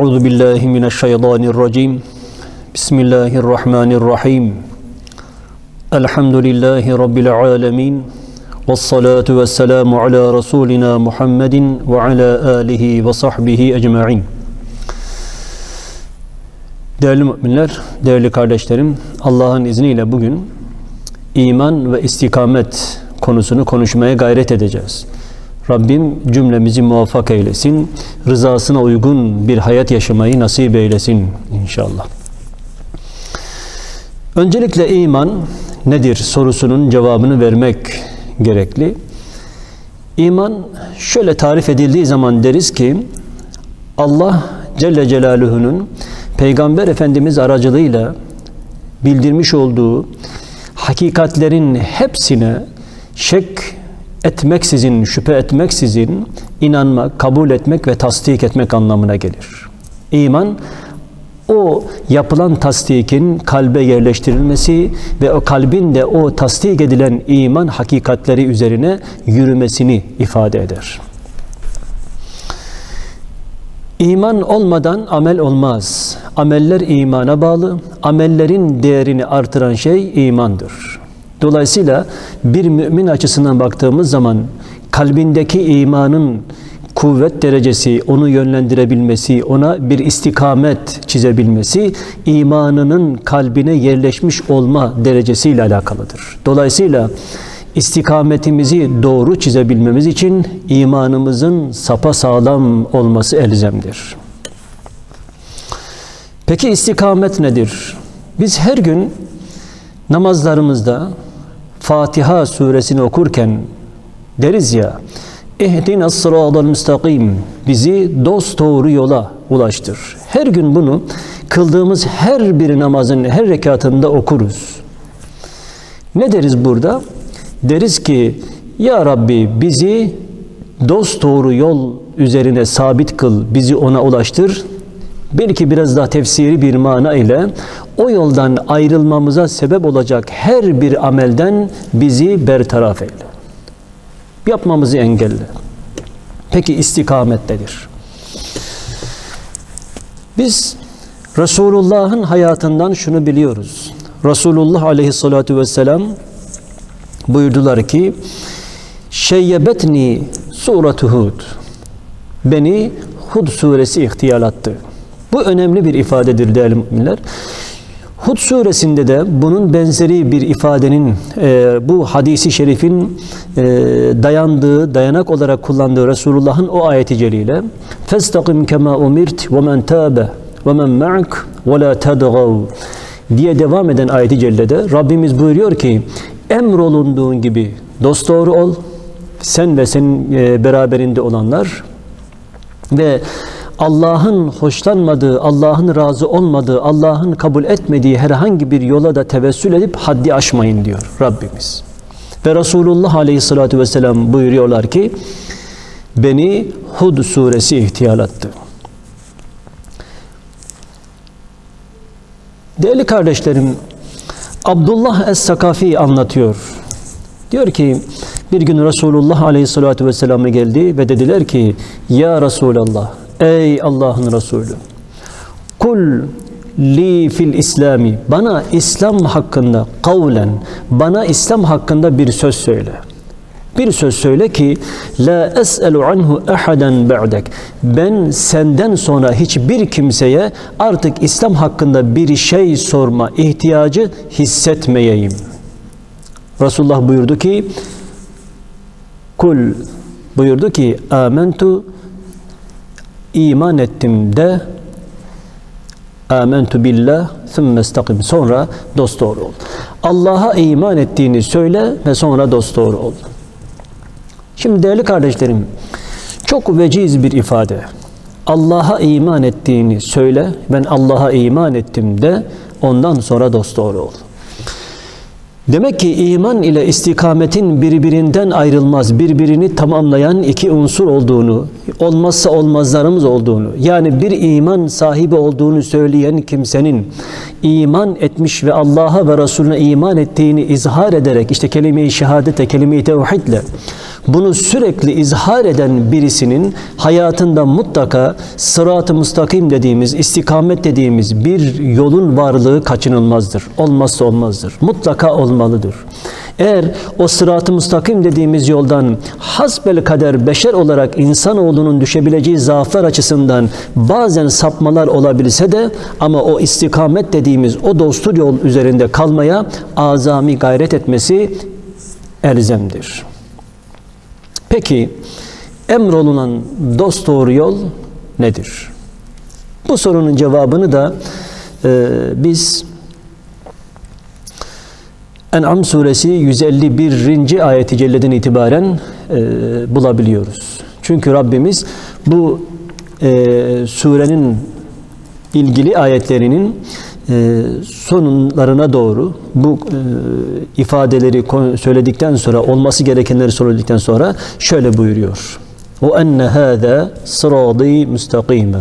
Euzu billahi mineşşeytanirracim. Bismillahirrahmanirrahim. Elhamdülillahi rabbil alamin. Ves salatu vesselamu ala rasulina Muhammedin ve ala alihi ve sahbihi ecmaîn. Değerli müminler, değerli kardeşlerim, Allah'ın izniyle bugün iman ve istikamet konusunu konuşmaya gayret edeceğiz. Rabbim cümlemizi muvaffak eylesin, rızasına uygun bir hayat yaşamayı nasip eylesin inşallah. Öncelikle iman nedir sorusunun cevabını vermek gerekli. İman şöyle tarif edildiği zaman deriz ki Allah Celle Celaluhu'nun Peygamber Efendimiz aracılığıyla bildirmiş olduğu hakikatlerin hepsine şek etmeksizin, şüphe etmeksizin inanmak, kabul etmek ve tasdik etmek anlamına gelir. İman o yapılan tasdikin kalbe yerleştirilmesi ve o kalbin de o tasdik edilen iman hakikatleri üzerine yürümesini ifade eder. İman olmadan amel olmaz. Ameller imana bağlı. Amellerin değerini artıran şey imandır. Dolayısıyla bir mümin açısından baktığımız zaman kalbindeki imanın kuvvet derecesi, onu yönlendirebilmesi, ona bir istikamet çizebilmesi, imanının kalbine yerleşmiş olma derecesiyle alakalıdır. Dolayısıyla istikametimizi doğru çizebilmemiz için imanımızın sapa sağlam olması elzemdir. Peki istikamet nedir? Biz her gün namazlarımızda Fatiha suresini okurken deriz ya İhdina sıradal müstakim bizi dost doğru yola ulaştır. Her gün bunu kıldığımız her bir namazın her rekatında okuruz. Ne deriz burada? Deriz ki ya Rabbi bizi dost doğru yol üzerine sabit kıl, bizi ona ulaştır. Belki biraz daha tefsiri bir mana ile o yoldan ayrılmamıza sebep olacak her bir amelden bizi bertaraf eyle. Yapmamızı engelle. Peki istikamet nedir? Biz Resulullah'ın hayatından şunu biliyoruz. Resulullah aleyhissalatu vesselam buyurdular ki Şeyyebetni suratu Hud beni Hud suresi ihtiyalattı. Bu önemli bir ifadedir değerli müminler. Hud suresinde de bunun benzeri bir ifadenin e, bu hadisi şerifin e, dayandığı, dayanak olarak kullandığı Resulullah'ın o ayeti celiyle فَاسْتَقِمْ كَمَا اُمِرْتِ وَمَنْ تَابَ وَمَنْ مَعْكَ وَلَا تَدْغَوْا diye devam eden ayeti cellede Rabbimiz buyuruyor ki emrolunduğun gibi dosdoğru ol sen ve senin e, beraberinde olanlar ve Allah'ın hoşlanmadığı, Allah'ın razı olmadığı, Allah'ın kabul etmediği herhangi bir yola da tevessül edip haddi aşmayın diyor Rabbimiz. Ve Resulullah Aleyhisselatü Vesselam buyuruyorlar ki beni Hud suresi ihtiyalattı. Değerli kardeşlerim, Abdullah Es-Sakafi anlatıyor. Diyor ki bir gün Resulullah Aleyhisselatü Vesselam'a geldi ve dediler ki Ya Resulallah Ey Allah'ın Resulü kul li fil İslami bana İslam hakkında kavlen bana İslam hakkında bir söz söyle. Bir söz söyle ki la es'elu anhu ahadan ba'dek. Ben senden sonra hiçbir kimseye artık İslam hakkında bir şey sorma ihtiyacı hissetmeyeyim. Resulullah buyurdu ki kul buyurdu ki amentu iman ettim de amentu billah thumma istakim sonra dost doğru ol. Allah'a iman ettiğini söyle ve sonra dost doğru ol. Şimdi değerli kardeşlerim çok veciz bir ifade. Allah'a iman ettiğini söyle. Ben Allah'a iman ettim de ondan sonra dost doğru ol. Demek ki iman ile istikametin birbirinden ayrılmaz, birbirini tamamlayan iki unsur olduğunu, olmazsa olmazlarımız olduğunu, yani bir iman sahibi olduğunu söyleyen kimsenin iman etmiş ve Allah'a ve Resulüne iman ettiğini izhar ederek, işte kelime-i şehadete, kelime-i tevhidle bunu sürekli izhar eden birisinin hayatında mutlaka sırat-ı müstakim dediğimiz, istikamet dediğimiz bir yolun varlığı kaçınılmazdır. Olmazsa olmazdır. Mutlaka olmalıdır. Eğer o sırat-ı müstakim dediğimiz yoldan hasbel kader beşer olarak insanoğlunun düşebileceği zaaflar açısından bazen sapmalar olabilse de ama o istikamet dediğimiz o dostur yol üzerinde kalmaya azami gayret etmesi elzemdir. Peki emrolunan dost doğru yol nedir? Bu sorunun cevabını da e, biz En'am suresi 151. ayeti celleden itibaren e, bulabiliyoruz. Çünkü Rabbimiz bu e, surenin ilgili ayetlerinin e, sonlarına doğru bu e, ifadeleri söyledikten sonra olması gerekenleri söyledikten sonra şöyle buyuruyor. O enne hâzâ sırâdî müstakîme.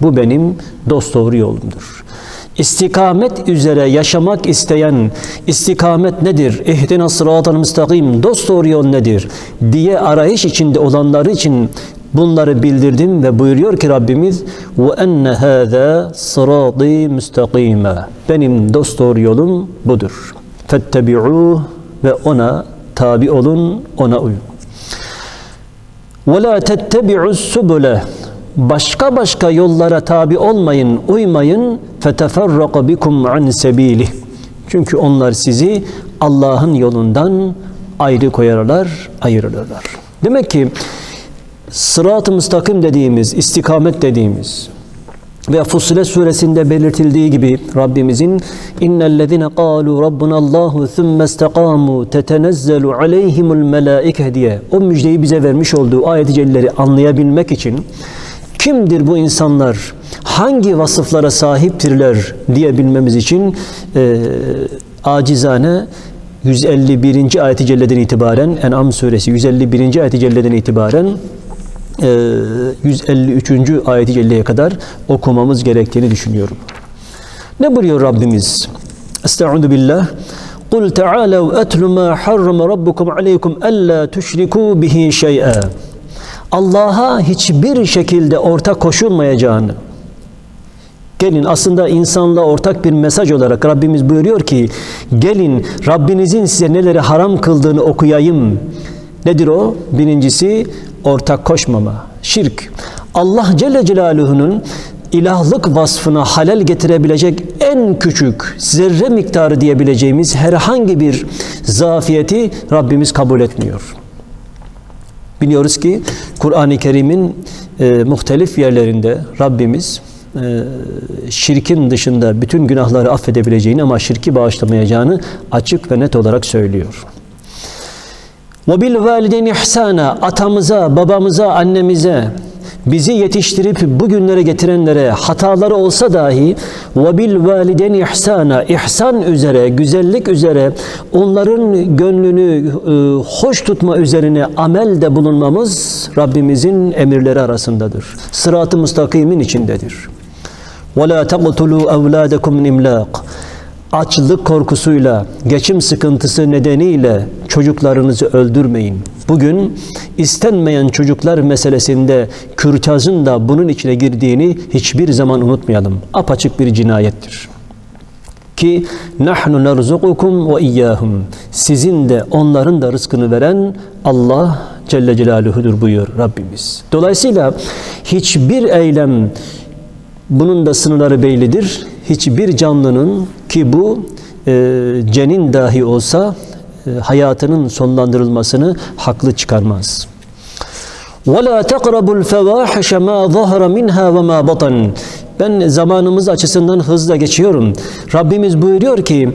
Bu benim dosdoğru yolumdur. İstikamet üzere yaşamak isteyen istikamet nedir? İhdina sıratal müstakim dosdoğru yol nedir? diye arayış içinde olanlar için bunları bildirdim ve buyuruyor ki Rabbimiz ve enne hâzâ sırâdî müstakîme. Benim dost doğru yolum budur. Fettebi'ûh ve ona tabi olun, ona uyun. Ve la tettebi'us subule. Başka başka yollara tabi olmayın, uymayın. Feteferraku bikum an sebili. Çünkü onlar sizi Allah'ın yolundan ayrı koyarlar, ayırırlar. Demek ki sırat-ı müstakim dediğimiz, istikamet dediğimiz ve Fussilet suresinde belirtildiği gibi Rabbimizin innellezine qalu rabbuna Allahu thumma istaqamu tetenezzelu aleyhimul melaike diye o müjdeyi bize vermiş olduğu ayet-i celleleri anlayabilmek için kimdir bu insanlar? Hangi vasıflara sahiptirler diyebilmemiz için e, acizane 151. ayet-i celleden itibaren En'am suresi 151. ayet-i celleden itibaren 153. ayet-i celleye kadar okumamız gerektiğini düşünüyorum. Ne buyuruyor Rabbimiz? Estaizu billah. قُلْ تَعَالَوْا أَتْلُ مَا حَرَّمَ رَبُّكُمْ عَلَيْكُمْ أَلَّا تُشْرِكُوا بِهِ شَيْئًا Allah'a hiçbir şekilde ortak koşulmayacağını Gelin aslında insanla ortak bir mesaj olarak Rabbimiz buyuruyor ki gelin Rabbinizin size neleri haram kıldığını okuyayım. Nedir o? Birincisi ortak koşmama, şirk. Allah Celle Celaluhu'nun ilahlık vasfına halel getirebilecek en küçük zerre miktarı diyebileceğimiz herhangi bir zafiyeti Rabbimiz kabul etmiyor. Biliyoruz ki Kur'an-ı Kerim'in e, muhtelif yerlerinde Rabbimiz e, şirkin dışında bütün günahları affedebileceğini ama şirki bağışlamayacağını açık ve net olarak söylüyor. Ve bil valideyni ihsana atamıza, babamıza, annemize bizi yetiştirip bugünlere getirenlere hataları olsa dahi ve bil valideyni ihsana ihsan üzere, güzellik üzere onların gönlünü e, hoş tutma üzerine amel de bulunmamız Rabbimizin emirleri arasındadır. Sırat-ı müstakimin içindedir. وَلَا تَقْتُلُوا اَوْلَادَكُمْ مِنْ اِمْلَاقٍ Açlık korkusuyla, geçim sıkıntısı nedeniyle çocuklarınızı öldürmeyin. Bugün istenmeyen çocuklar meselesinde kürtazın da bunun içine girdiğini hiçbir zaman unutmayalım. Apaçık bir cinayettir. Ki nahnu nerzukukum ve iyyahum. Sizin de onların da rızkını veren Allah Celle Celaluhu'dur buyuruyor Rabbimiz. Dolayısıyla hiçbir eylem bunun da sınırları bellidir Hiçbir canlının ki bu e, cenin dahi olsa e, hayatının sonlandırılmasını haklı çıkarmaz. وَلَا تَقْرَبُوا الْفَوَاحِشَ مَا ظَهَرَ مِنْهَا وَمَا بَطَنٍ Ben zamanımız açısından hızla geçiyorum. Rabbimiz buyuruyor ki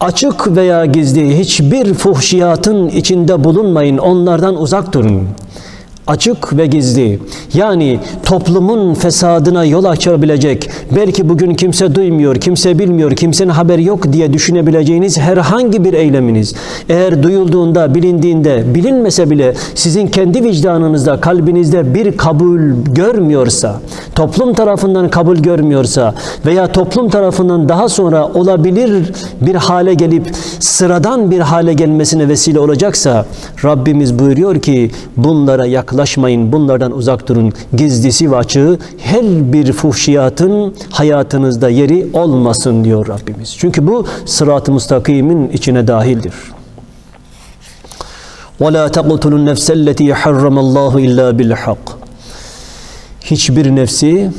açık veya gizli hiçbir fuhşiyatın içinde bulunmayın, onlardan uzak durun açık ve gizli. Yani toplumun fesadına yol açabilecek belki bugün kimse duymuyor, kimse bilmiyor, kimsenin haberi yok diye düşünebileceğiniz herhangi bir eyleminiz eğer duyulduğunda, bilindiğinde, bilinmese bile sizin kendi vicdanınızda, kalbinizde bir kabul görmüyorsa, toplum tarafından kabul görmüyorsa veya toplum tarafından daha sonra olabilir bir hale gelip sıradan bir hale gelmesine vesile olacaksa Rabbimiz buyuruyor ki bunlara yaklaşmayın, bunlardan uzak durun. Gizlisi ve açığı her bir fuhşiyatın hayatınızda yeri olmasın diyor Rabbimiz. Çünkü bu sırat-ı müstakimin içine dahildir. وَلَا تَقْتُلُوا النَّفْسَ الَّتِي حَرَّمَ اللّٰهُ اِلَّا بِالْحَقِّ Hiçbir nefsi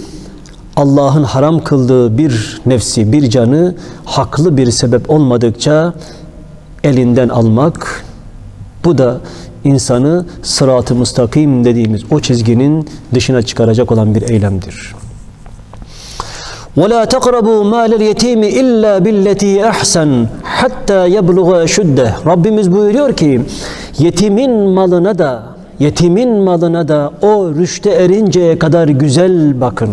Allah'ın haram kıldığı bir nefsi, bir canı haklı bir sebep olmadıkça elinden almak bu da insanı sırat-ı müstakim dediğimiz o çizginin dışına çıkaracak olan bir eylemdir. وَلَا تَقْرَبُوا مَالَ الْيَتِيمِ اِلَّا بِالَّتِي اَحْسَنْ حَتَّى يَبْلُغَ شُدَّهِ Rabbimiz buyuruyor ki yetimin malına da yetimin malına da o rüşte erinceye kadar güzel bakın,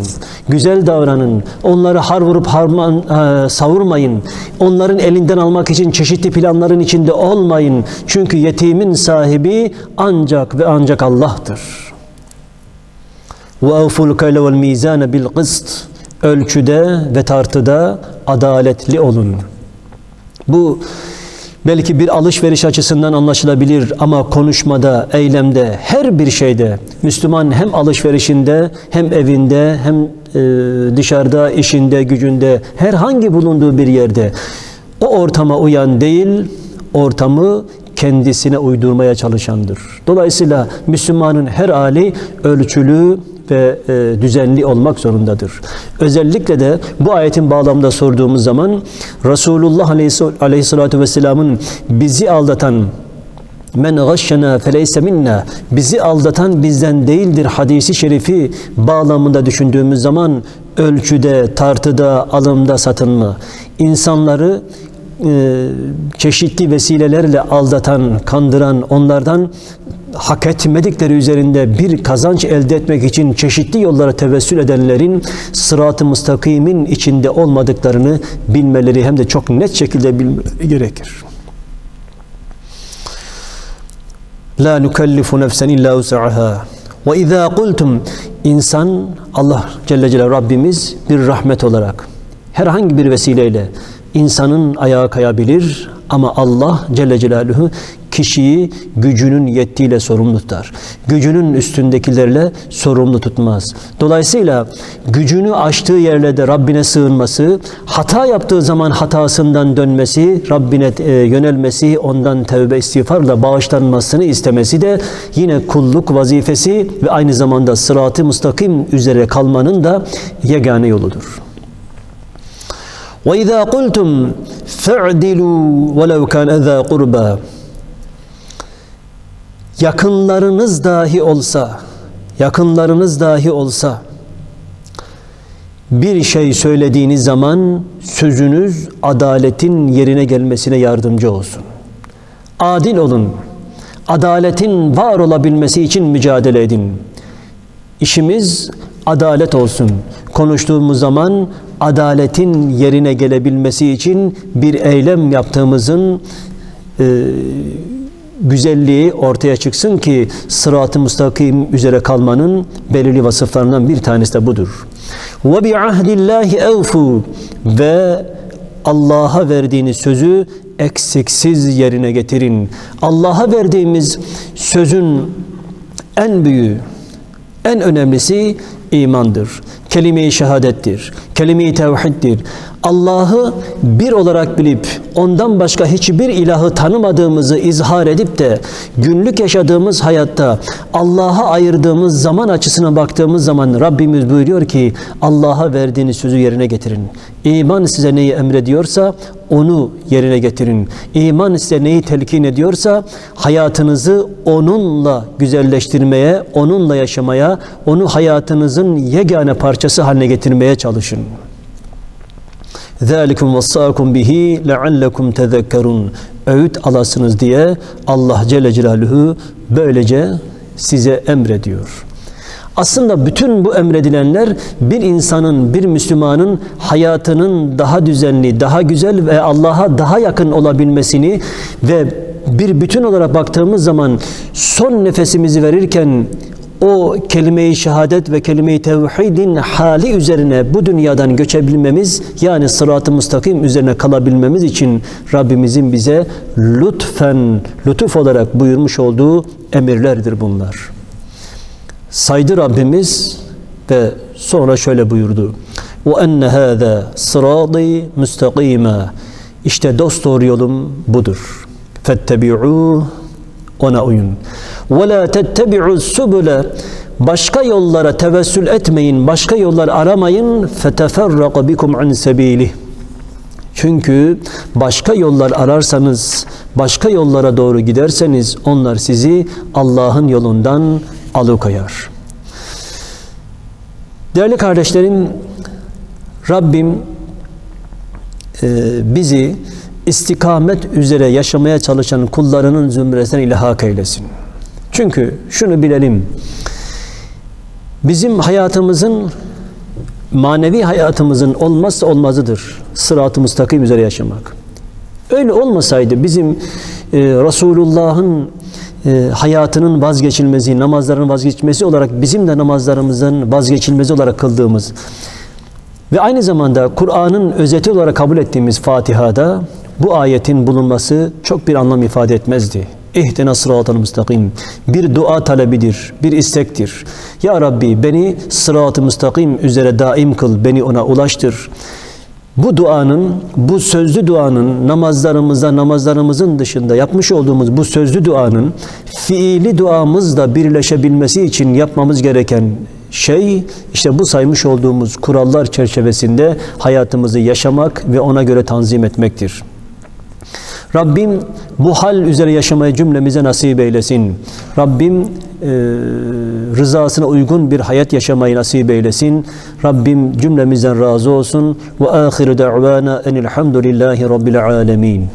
güzel davranın. Onları har vurup harman, e, savurmayın. Onların elinden almak için çeşitli planların içinde olmayın. Çünkü yetimin sahibi ancak ve ancak Allah'tır. وَاَوْفُوا الْكَيْلَ وَالْمِيزَانَ بِالْقِسْطِ Ölçüde ve tartıda adaletli olun. Bu belki bir alışveriş açısından anlaşılabilir ama konuşmada, eylemde, her bir şeyde Müslüman hem alışverişinde hem evinde hem e, dışarıda, işinde, gücünde herhangi bulunduğu bir yerde o ortama uyan değil, ortamı kendisine uydurmaya çalışandır. Dolayısıyla Müslümanın her hali ölçülü ve e, düzenli olmak zorundadır. Özellikle de bu ayetin bağlamında sorduğumuz zaman Resulullah Aleyhisselatü Vesselam'ın bizi aldatan Men gashşena feleyse minna bizi aldatan bizden değildir hadisi şerifi bağlamında düşündüğümüz zaman ölçüde, tartıda, alımda, satınma insanları e, çeşitli vesilelerle aldatan, kandıran, onlardan hak etmedikleri üzerinde bir kazanç elde etmek için çeşitli yollara tevessül edenlerin sırat-ı müstakimin içinde olmadıklarını bilmeleri hem de çok net şekilde bilmeleri gerekir. La nukellifu nefsen illa usaha. Ve izâ kultum insan Allah Celle Celaluhu Rabbimiz bir rahmet olarak herhangi bir vesileyle insanın ayağa kayabilir ama Allah Celle Celaluhu kişiyi gücünün yettiğiyle sorumlu tutar. Gücünün üstündekilerle sorumlu tutmaz. Dolayısıyla gücünü aştığı yerlerde Rabbine sığınması, hata yaptığı zaman hatasından dönmesi, Rabbine e, yönelmesi, ondan tevbe istiğfarla bağışlanmasını istemesi de yine kulluk vazifesi ve aynı zamanda sıratı müstakim üzere kalmanın da yegane yoludur. وَإِذَا قُلْتُمْ فَاعْدِلُوا وَلَوْ كَانْ اَذَا قُرْبًا yakınlarınız dahi olsa, yakınlarınız dahi olsa bir şey söylediğiniz zaman sözünüz adaletin yerine gelmesine yardımcı olsun. Adil olun. Adaletin var olabilmesi için mücadele edin. İşimiz adalet olsun. Konuştuğumuz zaman adaletin yerine gelebilmesi için bir eylem yaptığımızın e, güzelliği ortaya çıksın ki sırat-ı müstakim üzere kalmanın belirli vasıflarından bir tanesi de budur. Ve bi ahdillahi evfu ve Allah'a verdiğiniz sözü eksiksiz yerine getirin. Allah'a verdiğimiz sözün en büyüğü, en önemlisi imandır. Kelime-i şehadettir. Kelime-i tevhiddir. Allah'ı bir olarak bilip ondan başka hiçbir ilahı tanımadığımızı izhar edip de günlük yaşadığımız hayatta Allah'a ayırdığımız zaman açısına baktığımız zaman Rabbimiz buyuruyor ki Allah'a verdiğiniz sözü yerine getirin. İman size neyi emrediyorsa onu yerine getirin. İman size neyi telkin ediyorsa hayatınızı onunla güzelleştirmeye, onunla yaşamaya, onu hayatınızın yegane parçası haline getirmeye çalışın. ذَٰلِكُمْ وَصَّاكُمْ بِهِ لَعَلَّكُمْ تَذَكَّرُونَ Öğüt alasınız diye Allah Celle Celaluhu böylece size emrediyor. Aslında bütün bu emredilenler bir insanın, bir Müslümanın hayatının daha düzenli, daha güzel ve Allah'a daha yakın olabilmesini ve bir bütün olarak baktığımız zaman son nefesimizi verirken o kelime-i şehadet ve kelime-i tevhidin hali üzerine bu dünyadan göçebilmemiz yani sırat-ı müstakim üzerine kalabilmemiz için Rabbimizin bize lütfen, lütuf olarak buyurmuş olduğu emirlerdir bunlar. Saydı Rabbimiz ve sonra şöyle buyurdu. وَاَنَّ هَذَا صِرَاطِي مُسْتَقِيمًا İşte dost doğru yolum budur. فَاتَّبِعُوهُ Ona uyun. Ve la tettebi'u subule başka yollara tevessül etmeyin, başka yollar aramayın. Feteferraka bikum an sebili. Çünkü başka yollar ararsanız, başka yollara doğru giderseniz onlar sizi Allah'ın yolundan alıkoyar. Değerli kardeşlerim, Rabbim e, bizi istikamet üzere yaşamaya çalışan kullarının zümresine ilhak eylesin. Çünkü şunu bilelim, bizim hayatımızın manevi hayatımızın olmazsa olmazıdır sırat-ı müstakim üzere yaşamak. Öyle olmasaydı bizim e, Resulullah'ın e, hayatının vazgeçilmezi, namazların vazgeçilmesi olarak bizim de namazlarımızın vazgeçilmezi olarak kıldığımız ve aynı zamanda Kur'an'ın özeti olarak kabul ettiğimiz Fatiha'da bu ayetin bulunması çok bir anlam ifade etmezdi. İhdina sıratal müstakim. Bir dua talebidir, bir istektir. Ya Rabbi beni sırat-ı müstakim üzere daim kıl, beni ona ulaştır. Bu duanın, bu sözlü duanın namazlarımızda, namazlarımızın dışında yapmış olduğumuz bu sözlü duanın fiili duamızla birleşebilmesi için yapmamız gereken şey işte bu saymış olduğumuz kurallar çerçevesinde hayatımızı yaşamak ve ona göre tanzim etmektir. Rabbim bu hal üzere yaşamayı cümlemize nasip eylesin. Rabbim e, rızasına uygun bir hayat yaşamayı nasip eylesin. Rabbim cümlemizden razı olsun. Ve ahiru da'vana enilhamdülillahi rabbil alemin.